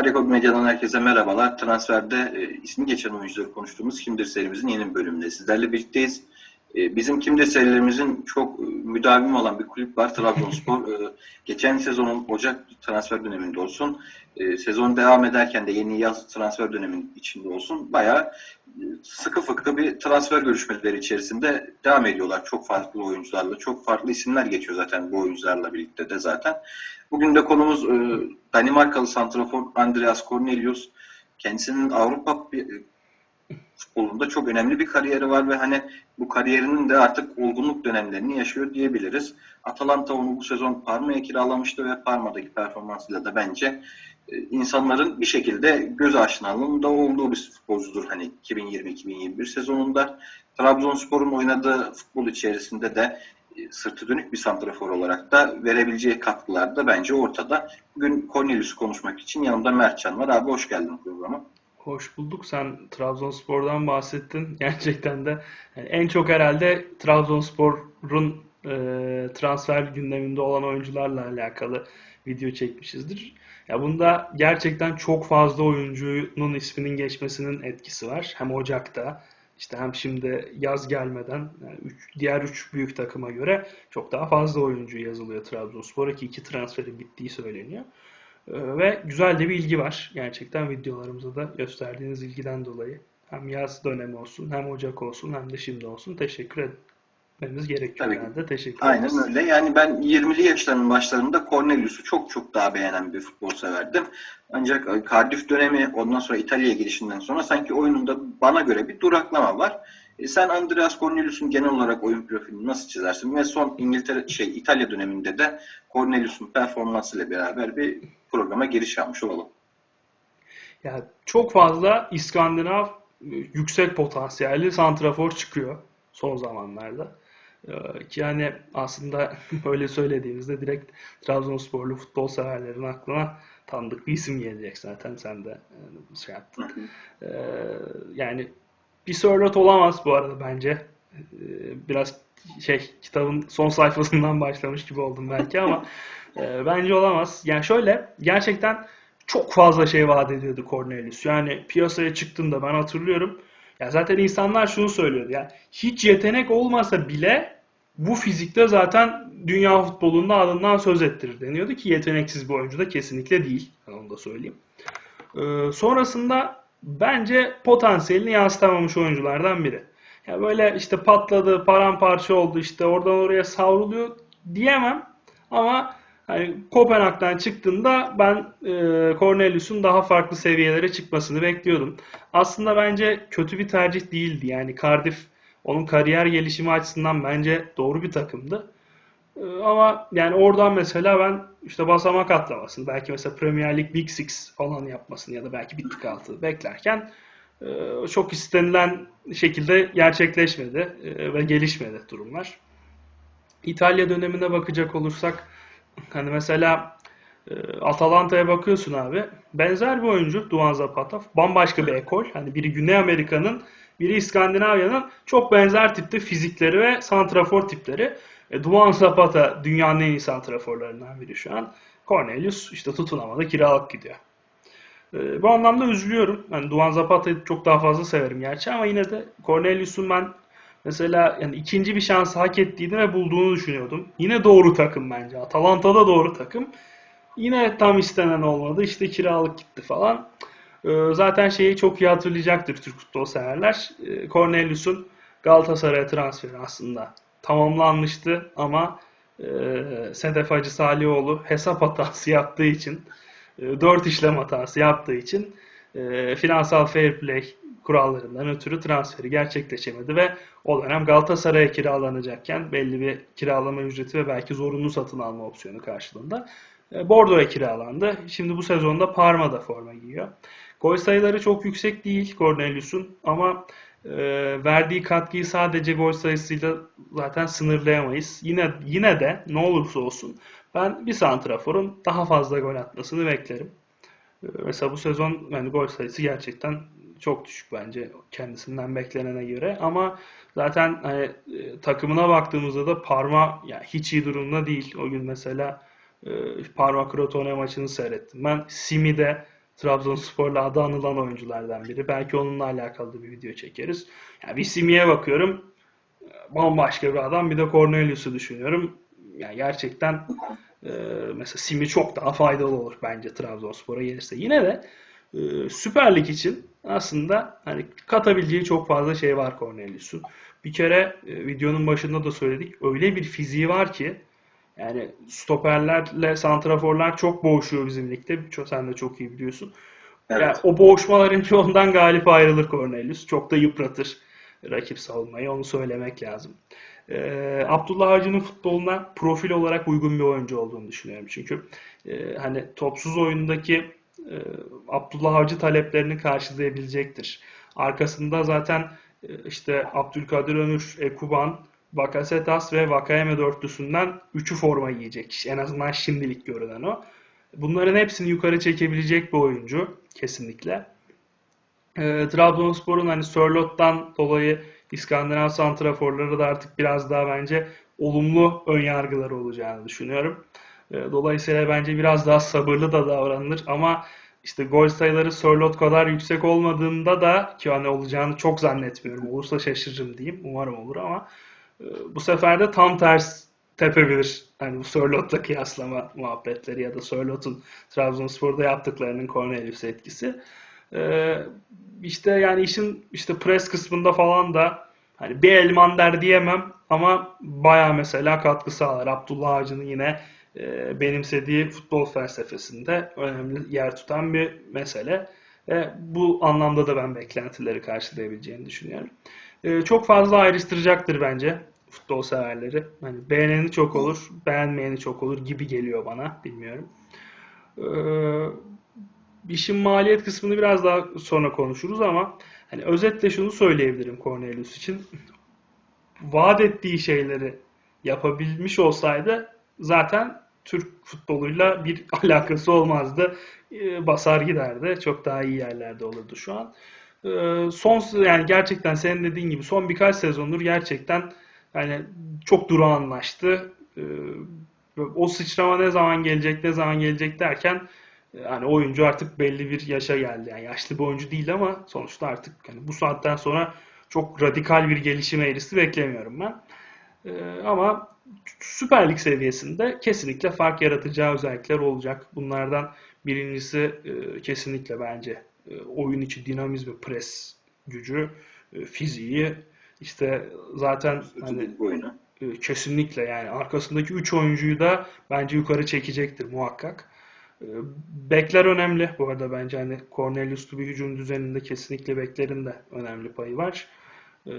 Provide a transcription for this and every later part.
Karekod Medya'dan herkese merhabalar. Transferde e, ismi geçen oyuncuları konuştuğumuz Kimdir serimizin yeni bölümünde sizlerle birlikteyiz. E, bizim Kimdir serilerimizin çok e, müdavim olan bir kulüp var Trabzonspor. e, geçen sezonun Ocak transfer döneminde olsun, sezon devam ederken de yeni yaz transfer döneminin içinde olsun bayağı sıkı fıkı bir transfer görüşmeleri içerisinde devam ediyorlar. Çok farklı oyuncularla, çok farklı isimler geçiyor zaten bu oyuncularla birlikte de zaten. Bugün de konumuz Danimarkalı santrafor Andreas Cornelius. Kendisinin Avrupa futbolunda çok önemli bir kariyeri var ve hani bu kariyerinin de artık olgunluk dönemlerini yaşıyor diyebiliriz. Atalanta onu bu sezon Parma'ya kiralamıştı ve Parma'daki performansıyla da bence e, insanların bir şekilde göz aşinalığında olduğu bir futbolcudur hani 2020-2021 sezonunda. Trabzonspor'un oynadığı futbol içerisinde de e, sırtı dönük bir santrafor olarak da verebileceği katkılar da bence ortada. Bugün Cornelius'u konuşmak için yanımda Mertcan var. Abi hoş geldin programa. Hoş bulduk. Sen Trabzonspor'dan bahsettin. Gerçekten de yani en çok herhalde Trabzonspor'un e, transfer gündeminde olan oyuncularla alakalı video çekmişizdir. Ya bunda gerçekten çok fazla oyuncunun isminin geçmesinin etkisi var. Hem Ocak'ta işte hem şimdi yaz gelmeden yani üç- diğer üç büyük takıma göre çok daha fazla oyuncu yazılıyor Trabzonspor'a ki iki transferin bittiği söyleniyor. Ee, Ve güzel de bir ilgi var. Gerçekten videolarımıza da gösterdiğiniz ilgiden dolayı. Hem yaz dönemi olsun, hem Ocak olsun, hem de şimdi olsun. Teşekkür etmemiz gerekiyor Tabii. herhalde. Teşekkür Aynen ederiz. öyle. Yani ben 20'li yaşlarının başlarında Cornelius'u çok çok daha beğenen bir futbol severdim. Ancak e, Cardiff dönemi ondan sonra İtalya'ya girişinden sonra sanki oyununda bana göre bir duraklama var. E, sen Andreas Cornelius'un genel olarak oyun profilini nasıl çizersin? Ve son İngiltere şey İtalya döneminde de Cornelius'un performansıyla beraber bir programa giriş yapmış olalım. Ya çok fazla İskandinav e, yüksek potansiyelli santrafor çıkıyor son zamanlarda. Ee, yani aslında öyle söylediğimizde direkt Trabzonsporlu futbol severlerin aklına tanıdık bir isim gelecek zaten sen de e, şey yaptın. Ee, yani bir Sörloth olamaz bu arada bence. Ee, biraz şey kitabın son sayfasından başlamış gibi oldum belki ama e, bence olamaz. Yani şöyle gerçekten çok fazla şey vaat ediyordu Cornelius. Yani piyasaya çıktığında ben hatırlıyorum. Ya zaten insanlar şunu söylüyordu. Ya hiç yetenek olmasa bile bu fizikte zaten dünya futbolunda adından söz ettirir deniyordu ki yeteneksiz bir oyuncu da kesinlikle değil. Ben onu da söyleyeyim. Ee, sonrasında bence potansiyelini yansıtamamış oyunculardan biri. Ya böyle işte patladı, paramparça oldu, işte oradan oraya savruluyor diyemem. Ama hani Kopenhag'dan çıktığında ben e, Cornelius'un daha farklı seviyelere çıkmasını bekliyordum. Aslında bence kötü bir tercih değildi. Yani Cardiff onun kariyer gelişimi açısından bence doğru bir takımdı. Ee, Ama yani oradan mesela ben işte basamak atlamasını, belki mesela Premier League Big Six falan yapmasını ya da belki bir tık altı beklerken e, çok istenilen şekilde gerçekleşmedi e, ve gelişmedi durumlar. İtalya dönemine bakacak olursak hani mesela e, Atalanta'ya bakıyorsun abi. Benzer bir oyuncu Duan Zapata. Bambaşka bir ekol. Hani biri Güney Amerika'nın, biri İskandinavya'nın çok benzer tipte fizikleri ve santrafor tipleri. E, Duan Zapata dünyanın en iyi santraforlarından biri şu an. Cornelius işte tutunamadı kiralık gidiyor. E, bu anlamda üzülüyorum. Yani Duan Zapata'yı çok daha fazla severim gerçi ama yine de Cornelius'un ben mesela yani ikinci bir şans hak ettiğini ve bulduğunu düşünüyordum. Yine doğru takım bence. Atalanta'da doğru takım. Yine tam istenen olmadı. İşte kiralık gitti falan. Ee, zaten şeyi çok iyi hatırlayacaktır Türk futbol severler. Ee, Cornelius'un Galatasaray'a transferi aslında tamamlanmıştı ama e, Sedef Hacı Salioğlu hesap hatası yaptığı için, e, dört işlem hatası yaptığı için e, finansal fair play kurallarından ötürü transferi gerçekleşemedi ve o dönem Galatasaray'a kiralanacakken belli bir kiralama ücreti ve belki zorunlu satın alma opsiyonu karşılığında e, Bordeaux'a kiralandı. Şimdi bu sezonda Parma'da forma giyiyor. Gol sayıları çok yüksek değil Cornelius'un ama e, verdiği katkıyı sadece gol sayısıyla zaten sınırlayamayız. Yine yine de ne olursa olsun ben bir santraforun daha fazla gol atmasını beklerim. E, Mesela bu sezon yani gol sayısı gerçekten çok düşük bence kendisinden beklenene göre ama zaten hani, e, takımına baktığımızda da Parma yani hiç iyi durumda değil. O gün mesela e, Parma Crotone maçını seyrettim. Ben Simi'de Trabzonspor'la adı anılan oyunculardan biri. Belki onunla alakalı bir video çekeriz. Yani bir Simi'ye bakıyorum. Bambaşka bir adam. Bir de Cornelius'u düşünüyorum. Yani gerçekten e, mesela Simi çok daha faydalı olur bence Trabzonspor'a gelirse. Yine de e, Süper Lig için aslında hani katabileceği çok fazla şey var Cornelius'un. Bir kere e, videonun başında da söyledik. Öyle bir fiziği var ki yani stoperlerle santraforlar çok boğuşuyor bizim ligde. Sen de çok iyi biliyorsun. Evet. Yani o boğuşmaların çoğundan galip ayrılır Cornelius. Çok da yıpratır rakip savunmayı. Onu söylemek lazım. Ee, Abdullah Avcı'nın futboluna profil olarak uygun bir oyuncu olduğunu düşünüyorum. Çünkü e, hani topsuz oyundaki e, Abdullah Avcı taleplerini karşılayabilecektir. Arkasında zaten e, işte Abdülkadir Ömür, Ekuban, Bakasetas ve Vakayeme dörtlüsünden 3'ü forma giyecek. En azından şimdilik görünen o. Bunların hepsini yukarı çekebilecek bir oyuncu kesinlikle. E, Trabzonspor'un hani Sörlot'tan dolayı İskandinav santraforları da artık biraz daha bence olumlu ön yargıları olacağını düşünüyorum. E, dolayısıyla bence biraz daha sabırlı da davranılır ama işte gol sayıları Sörlot kadar yüksek olmadığında da ki hani olacağını çok zannetmiyorum. Olursa şaşırırım diyeyim. Umarım olur ama e, bu sefer de tam ters tepebilir. Hani bu Sörlot'la kıyaslama muhabbetleri ya da Sörlot'un Trabzonspor'da yaptıklarının Cornelius etkisi. Ee, işte yani işin işte pres kısmında falan da hani bir elmander diyemem ama baya mesela katkı sağlar. Abdullah Avcı'nın yine e, benimsediği futbol felsefesinde önemli yer tutan bir mesele. Ve bu anlamda da ben beklentileri karşılayabileceğini düşünüyorum. E, çok fazla ayrıştıracaktır bence futbol severleri. Hani beğeneni çok olur, beğenmeyeni çok olur gibi geliyor bana. Bilmiyorum. Ee, işin maliyet kısmını biraz daha sonra konuşuruz ama hani özetle şunu söyleyebilirim Cornelius için. Vaat ettiği şeyleri yapabilmiş olsaydı zaten Türk futboluyla bir alakası olmazdı. Ee, basar giderdi. Çok daha iyi yerlerde olurdu şu an. Ee, son yani gerçekten senin dediğin gibi son birkaç sezondur gerçekten yani çok durağanlaştı. Ee, o sıçrama ne zaman gelecek, ne zaman gelecek derken yani oyuncu artık belli bir yaşa geldi. Yani yaşlı bir oyuncu değil ama sonuçta artık yani bu saatten sonra çok radikal bir gelişim eğrisi beklemiyorum ben. Ee, ama Süper Lig seviyesinde kesinlikle fark yaratacağı özellikler olacak. Bunlardan birincisi e, kesinlikle bence e, oyun içi dinamizmi, pres gücü, e, fiziği, işte zaten hani oyunu. e, kesinlikle yani arkasındaki 3 oyuncuyu da bence yukarı çekecektir muhakkak. E, Bekler önemli bu arada bence hani Cornelius'lu bir hücum düzeninde kesinlikle beklerin de önemli payı var. E,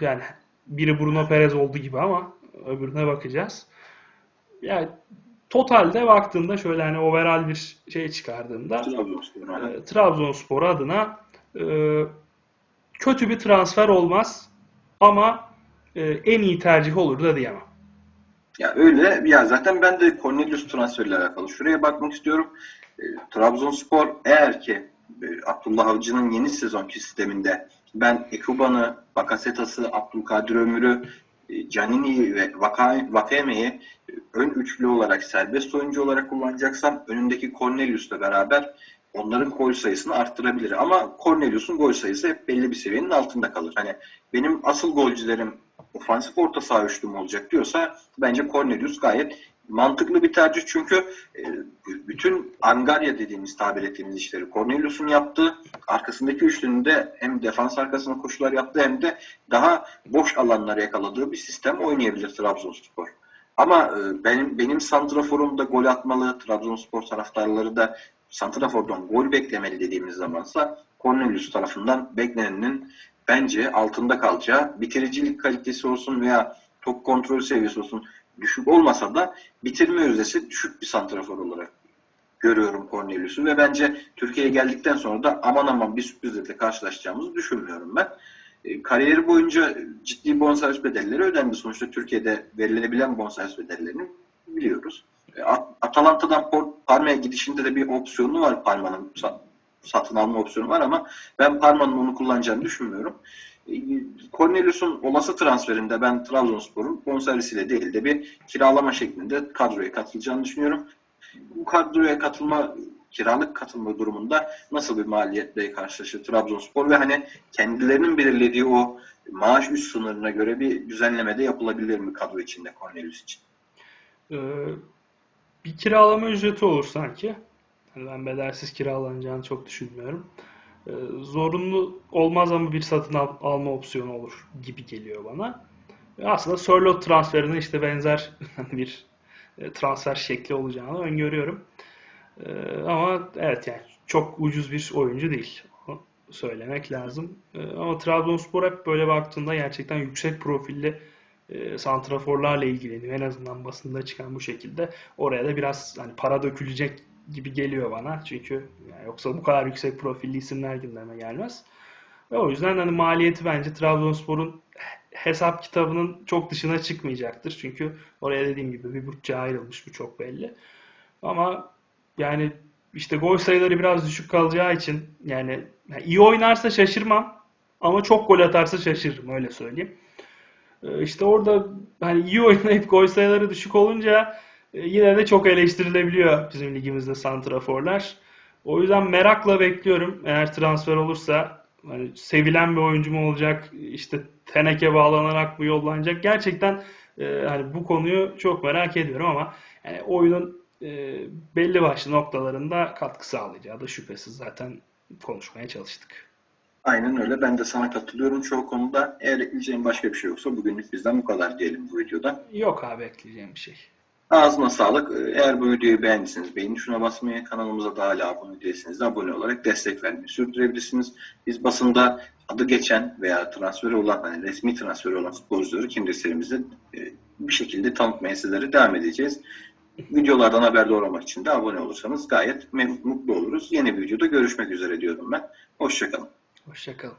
Yani biri Bruno Perez oldu gibi ama öbürüne bakacağız. Yani totalde baktığında şöyle hani overall bir şey çıkardığında Trabzonspor. e, Trabzonspor adına e, kötü bir transfer olmaz ama e, en iyi tercih olur da diyemem. Ya öyle. Ya zaten ben de Cornelius transferiyle alakalı şuraya bakmak istiyorum. E, Trabzonspor eğer ki e, Abdullah Avcı'nın yeni sezonki sisteminde ben Ekuban'ı, Bakasetas'ı, Abdülkadir Ömür'ü, e, Canini'yi ve Vaka- Vakayeme'yi e, ön üçlü olarak serbest oyuncu olarak kullanacaksam önündeki Cornelius'la beraber onların gol sayısını arttırabilir. Ama Cornelius'un gol sayısı hep belli bir seviyenin altında kalır. Hani benim asıl golcülerim ofansif orta saha üçlüm olacak diyorsa bence Cornelius gayet mantıklı bir tercih çünkü e, bütün Angarya dediğimiz tabir ettiğimiz işleri Cornelius'un yaptığı arkasındaki üçlünün de hem defans arkasına koşular yaptı hem de daha boş alanları yakaladığı bir sistem oynayabilir Trabzonspor. Ama e, benim benim santraforumda gol atmalı, Trabzonspor taraftarları da santrafordan gol beklemeli dediğimiz zamansa Cornelius tarafından beklenenin bence altında kalacağı bitiricilik kalitesi olsun veya top kontrol seviyesi olsun düşük olmasa da bitirme yüzdesi düşük bir santrafor olarak görüyorum Cornelius'u ve bence Türkiye'ye geldikten sonra da aman aman bir sürprizle karşılaşacağımızı düşünmüyorum ben. E, kariyeri boyunca ciddi bonservis bedelleri ödendi. Sonuçta Türkiye'de verilebilen bonservis bedellerini biliyoruz. E, At- Atalanta'dan Parma'ya gidişinde de bir opsiyonu var Parma'nın sa- satın alma opsiyonu var ama ben Parma'nın onu kullanacağını düşünmüyorum. E, Cornelius'un olası transferinde ben Trabzonspor'un bonservisiyle değil de bir kiralama şeklinde kadroya katılacağını düşünüyorum. Bu kadroya katılma kiralık katılma durumunda nasıl bir maliyetle karşılaşır Trabzonspor ve hani kendilerinin belirlediği o maaş üst sınırına göre bir düzenleme de yapılabilir mi kadro içinde Cornelius için? Ee, bir kiralama ücreti olur sanki. Yani ben bedelsiz kiralanacağını çok düşünmüyorum. Ee, zorunlu olmaz ama bir satın al- alma opsiyonu olur gibi geliyor bana. Ve Aslında Sörloth transferinin işte benzer bir e, transfer şekli olacağını öngörüyorum. Ee, ama evet yani çok ucuz bir oyuncu değil. Onu söylemek lazım. Ee, ama Trabzonspor hep böyle baktığında gerçekten yüksek profilli e, santraforlarla ilgileniyor. En azından basında çıkan bu şekilde. Oraya da biraz hani para dökülecek gibi geliyor bana. Çünkü yani yoksa bu kadar yüksek profilli isimler gündeme gelmez. Ve o yüzden hani maliyeti bence Trabzonspor'un hesap kitabının çok dışına çıkmayacaktır. Çünkü oraya dediğim gibi bir bütçe ayrılmış bu çok belli. Ama yani işte gol sayıları biraz düşük kalacağı için yani, yani iyi oynarsa şaşırmam ama çok gol atarsa şaşırırım öyle söyleyeyim. Ee, İşte orada hani iyi oynayıp gol sayıları düşük olunca e, yine de çok eleştirilebiliyor bizim ligimizde santraforlar. O yüzden merakla bekliyorum. Eğer transfer olursa hani sevilen bir oyuncu mu olacak? işte teneke bağlanarak mı yollanacak? Gerçekten e, hani bu konuyu çok merak ediyorum ama yani oyunun e, belli başlı noktalarında katkı sağlayacağı da şüphesiz zaten konuşmaya çalıştık. Aynen öyle. Ben de sana katılıyorum çoğu konuda. Eğer ekleyeceğim başka bir şey yoksa bugünlük bizden bu kadar diyelim bu videoda. Yok abi ekleyeceğim bir şey. Ağzına sağlık. Ee, Eğer bu videoyu beğendiyseniz beğeni tuşuna basmayı, kanalımıza da hala abone değilseniz de abone olarak destek vermeyi sürdürebilirsiniz. Biz basında adı geçen veya transferi olan, hani resmi transferi olan futbolcuları kimdir serimizi e, bir şekilde tanıtmaya sizlere devam edeceğiz. Videolardan haberdar olmak için de abone olursanız gayet mutlu oluruz. Yeni bir videoda görüşmek üzere diyorum ben. Hoşçakalın. Hoşçakalın.